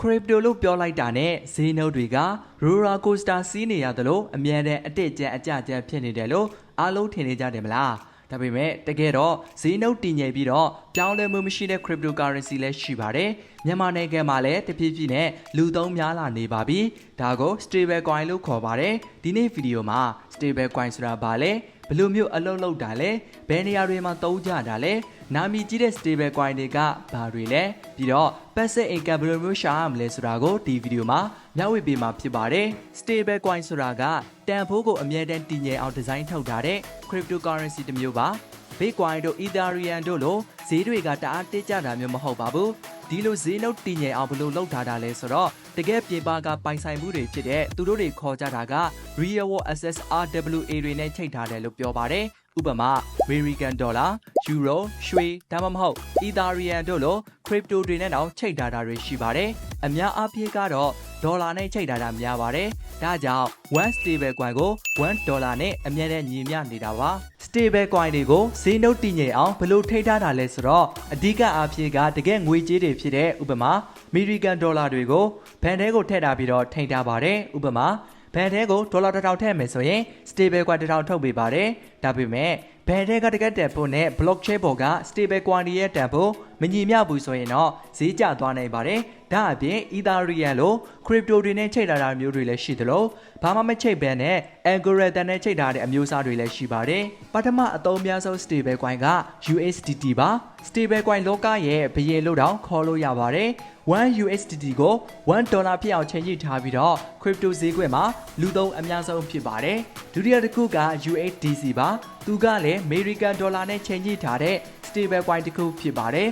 crypto လို့ပြောလိုက်တာနဲ့ဈေးနှုန်းတွေက roller coaster စီးနေရသလိုအမြဲတမ်းအတက်ကျန်အကျကျန်ဖြစ်နေတယ်လို့အားလုံးထင်နေကြတယ်မလားဒါပေမဲ့တကယ်တော့ဈေးနှုန်းတည်ငြိမ်ပြီးတော့ပြောင်းလဲမှုမရှိတဲ့ cryptocurrency လည်းရှိပါတယ်မြန်မာနိုင်ငံမှာလည်းတဖြည်းဖြည်းနဲ့လူသုံးများလာနေပါပြီဒါကို stable coin လို့ခေါ်ပါတယ်ဒီနေ့ဗီဒီယိုမှာ stable coin ဆိုတာဘာလဲ ဘယ်လိုမျိုးအလုပ်လုပ်တာလဲဘယ်နေရာတွေမှာသုံးကြတာလဲနာမည်ကြီးတဲ့ stable coin တွေကဘာတွေလဲပြီးတော့ passive income ဘယ်လိုမျိုးရှာရမလဲဆိုတာကိုဒီဗီဒီယိုမှာမျှဝေပေးမှာဖြစ်ပါတယ် stable coin ဆိုတာကတန်ဖိုးကိုအမြဲတမ်းတည်ငြိမ်အောင်ဒီဇိုင်းထုတ်ထားတဲ့ cryptocurrency တစ်မျိုးပါ Bitcoin တို့ Ethereum တို့လိုဈေးတွေကတအားတက်ကြတာမျိုးမဟုတ်ပါဘူး ဒီလိုဈေးနှုန်းတည်ငြိမ်အောင်ဘယ်လိုလုပ်ထားတာလဲဆိုတော့တကယ်ပြေပါကပိုင်ဆိုင်မှုတွေဖြစ်တဲ့သူတို့တွေခေါ်ကြတာက Real World Assets RWA တွေနဲ့ချိန်ထားတယ်လို့ပြောပါတယ်ဥပမာ American Dollar, Euro, ရွှေဒါမှမဟုတ် Ethereum တို့လို crypto တွေနဲ့တောင်ချိန်ထားတာတွေရှိပါတယ် အများအားဖြင့်ကတော့ဒေါ်လာနဲ့ချိန်ထားတာများပါတယ်ဒါကြောင့်1 stable coin ကို1ဒေါ်လာနဲ့အမြဲတမ်းညီမျှနေတာပါ stable coin တွေကိုဈေးနှုန်းတည်ငြိမ်အောင်ဘယ်လိုထိထားတာလဲဆိုတော့အဓိကအားဖြင့်ကတကယ်ငွေကြေးတွေဖြစ်တဲ့ဥပမာ American Dollar တွေကိုဘဏ်ထဲကိုထည့်ထားပြီးတော့ထိန်းထားပါတယ်ဥပမာဘဏ်ထဲကိုဒေါ်လာတစ်ထောင်ထည့်မယ်ဆိုရင် stable coin တစ်ထောင်ထုတ်ပေးပါတယ်ဒါပေမဲ့ ဘဏ်ထဲကတကယ်တက်ဖို့နဲ့ blockchain ပေါ်က stable coin ရဲ့တန်ဖို့မညီမျှဘူးဆိုရင်တော့ဈေးကျသွားနိုင်ပါတယ်ဒါအပြင် Ethereum လို crypto တွေနဲ့ချိန်ထားတာမျိုးတွေလည်းရှိသလိုဘာမှမချိန်ဘဲနဲ့ algorithm နဲ့ချိန်ထားတဲ့အမျိုးအစားတွေလည်းရှိပါတယ်ပထမအသုံးများဆုံး stable coin က USDT ပါ stable coin လောကရဲ့ဘယင်လို့တောင်ခေါ်လို့ရပါတယ် 1 USDT ကို1ဒေါ်လာဖြစ်အောင်ချိန်ကြည့်ထားပြီးတော့ crypto ဈေးကွက်မှာလူသုံးအများဆုံးဖြစ်ပါတယ်ဒုတိယတစ်ခုက USDC ပါသူကလည်း American Dollar နဲ့ချိန်ကြည့်ထားတဲ့ stable coin တစ်ခုဖြစ်ပါတယ်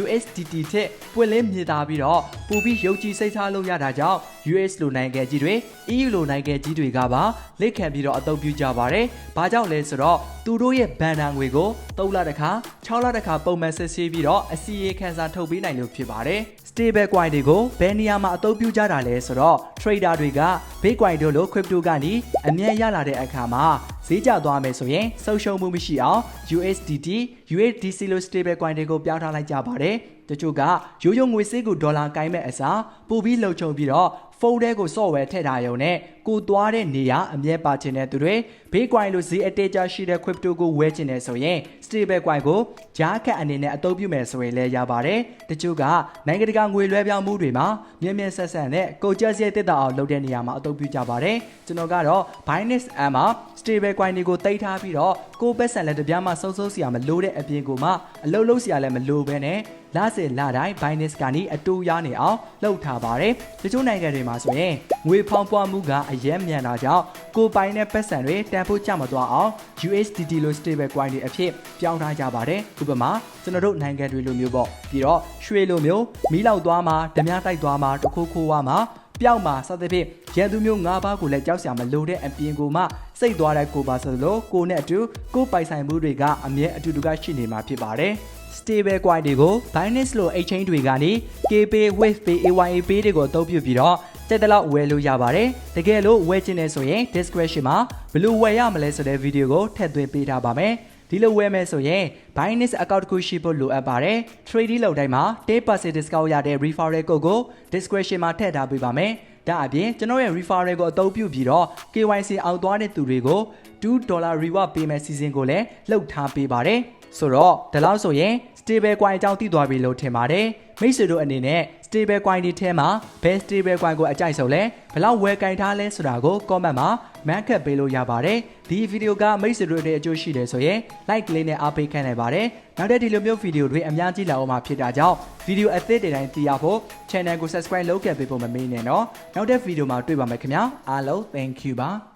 USDT ထက်ပွင့်လင်းမြင်သာပြီးတော့ပိုပြီးရုပ်ကြည်စိတ်ထားလို့ရတာကြောင့် US လိုနိုင်ငံကြီးတွေ EU လိုနိုင်ငံကြီးတွေကပါလက်ခံပြီးတော့အသုံးပြုကြပါတယ်။ဘာကြောင့်လဲဆိုတော့သူတို့ရဲ့ဘဏ္ဍာငွေကို3လတစ်ခါ6လတစ်ခါပုံမှန်စစ်ဆေးပြီးတော့အစီအခံစာထုတ်ပေးနိုင်လို့ဖြစ်ပါတယ်။ stable coin တွေကိုဘယ်နေရာမှာအသုံးပြုကြတာလဲဆိုတော့ trader တွေက Bitcoin တို့လို crypto ကနေအမြတ်ရလာတဲ့အခါမှာ ဈေးကျသွားမယ်ဆိုရင်ဆုံးရှုံးမှုမရှိအောင် USDT, USDC လို stable coin တွေကိုပြောင်းထားလိုက်ကြပါတယ်။တချို့ကရိုးရိုးငွေစည်းကိုဒေါ်လာကိုင်းမဲ့အစားပို့ပြီးလှုပ်ချုံပြီးတော့ ဖုန်းထဲကို software ထည့်ထားရုံနဲ့ကိုသွားတဲ့နေရာအမြဲပါချင်တဲ့သူတွေ Bitcoin လိုဈေးအတေးကျရှိတဲ့ crypto ကိုဝယ်ချင်တယ်ဆိုရင် stable coin ကိုကြားခတ်အနေနဲ့အသုံးပြုမယ်ဆိုရင်လည်းရပါတယ်။တချို့ကနိုင်ငံတကာငွေလွှဲပြောင်းမှုတွေမှာမြင်မြန်ဆက်ဆက်နဲ့ကိုကြက်စရဲ့တက်တာအောင်လုပ်တဲ့နေရာမှာအသုံးပြုကြပါတယ်။ကျွန်တော်ကတော့ Binance App မှာ stable coin တွေကိုတိတ်ထားပြီးတော့ကိုပတ်စံလက်တစ်ပြားမှစုံစုံစရာမလိုတဲ့အပြင်ကိုမှအလုပ်လုပ်စရာလည်းမလိုဘဲနဲ့ လစဉ်လတိုင်း Binance ကနေအတူရနေအောင်လုပ်ထားပါတယ်။တချို့နိုင်ငံတွေမှာဆိုရင်ငွေဖောင်းပွားမှုကအယက်မြန်တာကြောင့်ကိုပိုင်တဲ့ပတ်စံတွေတန်ဖိုးကျမသွားအောင် USDT လို stable coin တွေအဖြစ်ပြောင်းထားကြပါတယ်။ဥပမာကျွန်တော်တို့နိုင်ငံတွေလိုမျိုးပေါ့ပြီးတော့ရွှေလိုမျိုးမီးလောက်သွားမှာဓမြတိုက်သွားမှာတခိုးခိုးဝါမှာပျောက်မှာစသဖြင့်ရန်သူမျိုး၅ပါးကိုလည်းကြောက်စရာမလိုတဲ့အပြင်ကိုမှစိတ်သွားတဲ့ကိုပါဆိုလို့ကိုနဲ့အတူကိုပိုင်ဆိုင်မှုတွေကအမြဲအတူတူကရှိနေမှာဖြစ်ပါတယ်။ stable coin တွေကို Binance လို exchange တွေကနေ KPay, Wavepay, AYA Pay တွေကိုအသုံးပြုပြီးတော့တက်တလောက်ဝယ်လို့ရပါတယ်။တကယ်လို့ဝယ်ချင်တယ်ဆိုရင် description မှာဘယ်လိုဝယ်ရမလဲဆိုတဲ့ဗီဒီယိုကိုထည့်သွင်းပေးထားပါမယ်။ဒီလိုဝယ်မယ်ဆိုရင် Binance account တစ်ခုရှိဖို့လိုအပ်ပါတယ်။ Trading လုပ်တိုင်းမှာ10% discount ရတဲ့ referral code ကို description မှာထည့်ထားပေးပါမယ်။ဒါအပြင်ကျွန်တော်ရဲ့ referral ကိုအသုံးပြုပြီးတော့ KYC အောင်သွားတဲ့သူတွေကို2 reward payment season ကိုလည်းလှုပ်ထားပေးပါတယ်။ ဆိုတော့ဒီလောက်ဆိုရင် stable coin အကြောင်းသိသွားပြီလို့ထင်ပါတယ်။မိတ်ဆွေတို့အနေနဲ့ stable coin ဒီထဲမှာဘယ် stable coin ကိုအကြိုက်ဆုံးလဲဘယ်လောက်ဝယ်ကင်ထားလဲဆိုတာကို comment မှာ mark ခတ်ပေးလို့ရပါတယ်ဒီဗီဒီယိုကမိတ်ဆွေတို့ရဲ့အကျိုးရှိတယ်ဆိုရင် like လေးနဲ့အားပေးခံနိုင်ပါတယ်နောက်တဲ့ဒီလိုမျိုးဗီဒီယိုတွေအများကြီးလာအောင်မှာဖြစ်တာကြောင့်ဗီဒီယိုအသစ်တွေတိုင်းသိရဖို့ channel ကို subscribe လုပ်ခဲ့ပေးဖို့မမေ့နဲ့နော်နောက်တဲ့ဗီဒီယိုမှာတွေ့ပါမယ်ခင်ဗျာအားလုံး thank you ပါ